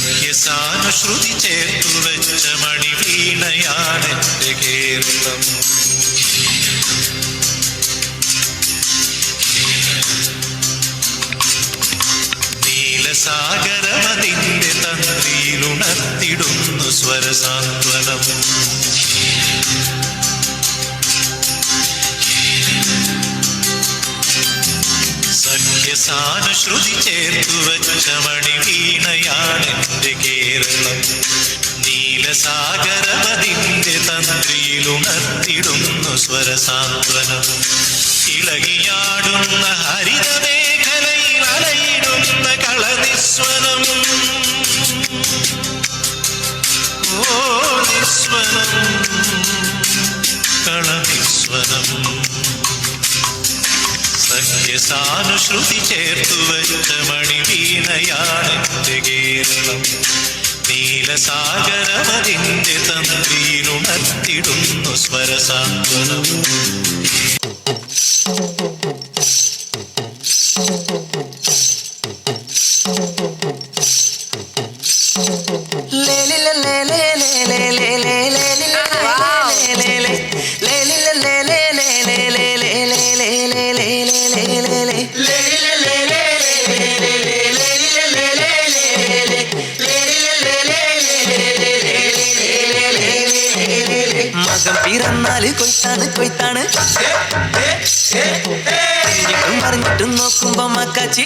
സഖ്യസാനുശ്രുതി ചേർത്തു വെച്ച മണി വീണയാണെന്റെ കേരളം. നീലസാഗരമതിന്റെ തന്ത്രിയിലുണർത്തിടുന്നു സ്വരസാന്ത്വനം. സഖ്യസാനുശ്രുതി ചേർത്തു വച്ച മണി വീണയാണെന്റെ കേരളം. നീലസാഗരമതിന്റെ തന്ത്രിയിലുണർത്തിടുന്നു സ്വരസാന്ത്വനം. ഇളകിയാടുന്ന ഹരിതമേഖലയിൽ അലയിടുന്ന കളനിസ്വനം സഖ്യസാനുശ്രുതി ചേർത്തു വെച്ച മണി വീണയാണെന്റെ കേരളം. നീലസാഗരമതിന്റെ തന്ത്രിയിലുണർത്തിടുന്നു സ്വരസാന്ത്വനം. പിറന്നാൽ കൊയ്ത്താണ് കൊയ്ത്താണ് പറഞ്ഞിട്ടും മറിഞ്ഞിട്ടും നോക്കുമ്പോ മക്കാച്ചി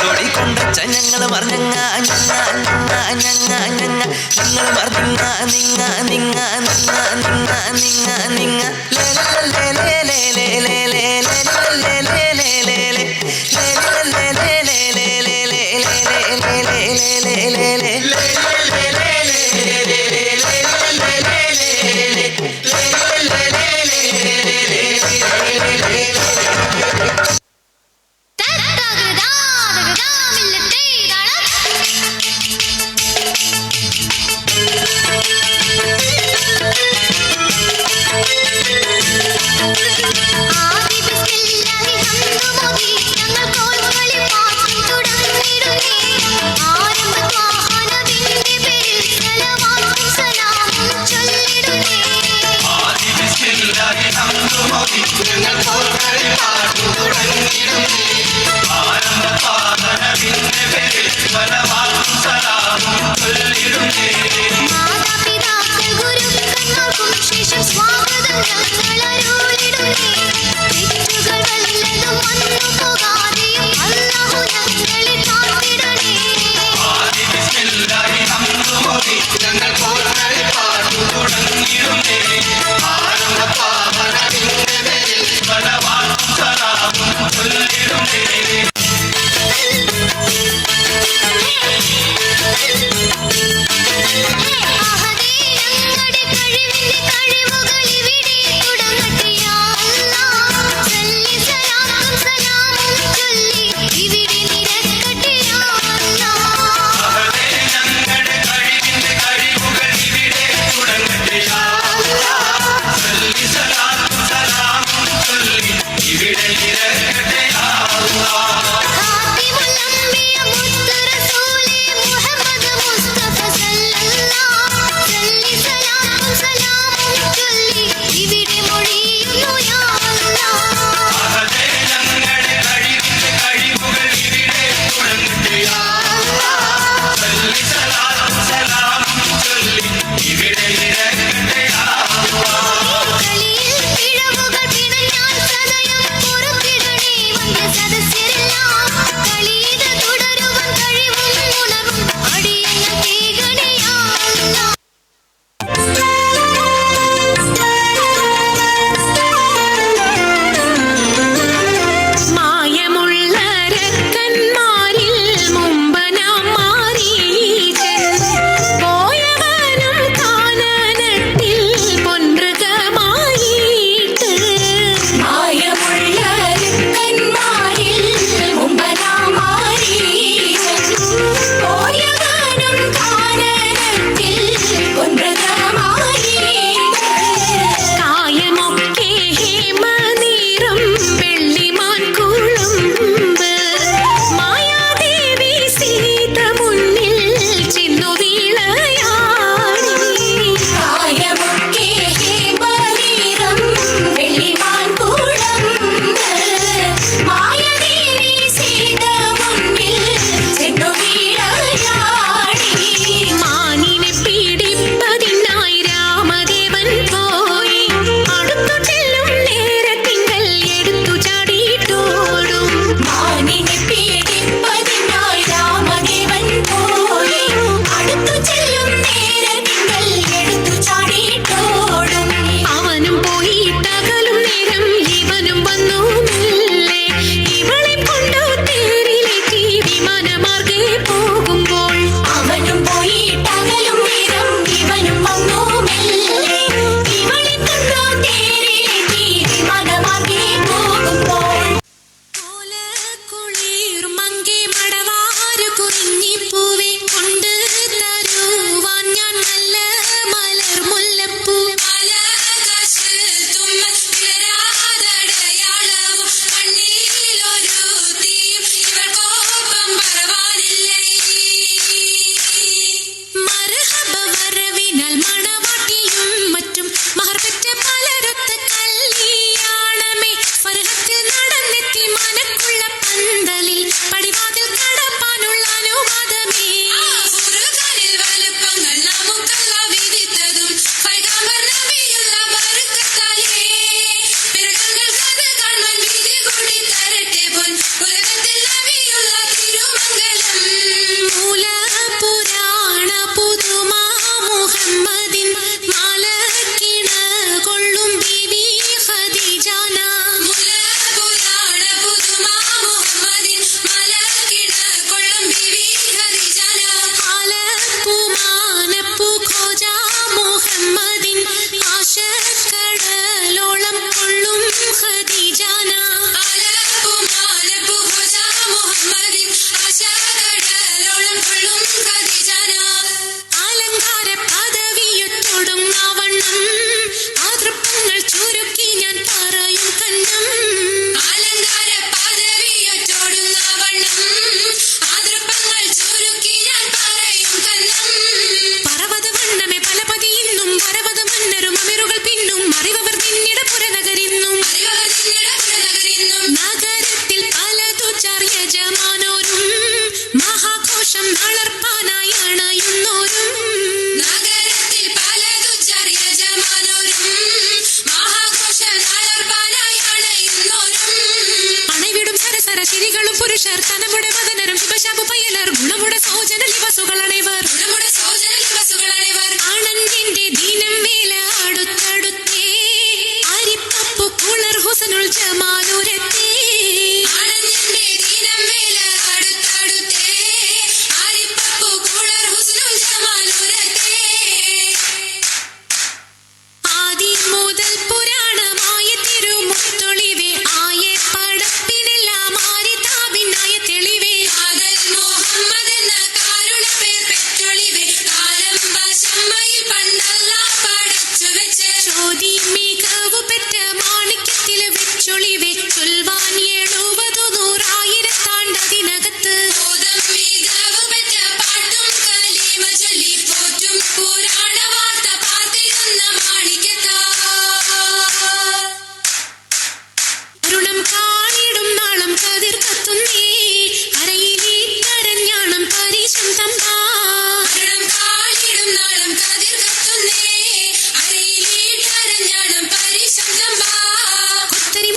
തൊടി കൊണ്ടച്ച ഞങ്ങൾ പറഞ്ഞങ്ങ ഞങ്ങ ഞങ്ങ ഞങ്ങ ഞങ്ങ നിങ്ങൾ മറിഞ്ഞ നിങ്ങ നിങ്ങ നിങ്ങ നിങ്ങ നിങ്ങ നിങ്ങ ലേ ലേ ലേ ലേ ലേ ലേ ലേ ലേ ലേ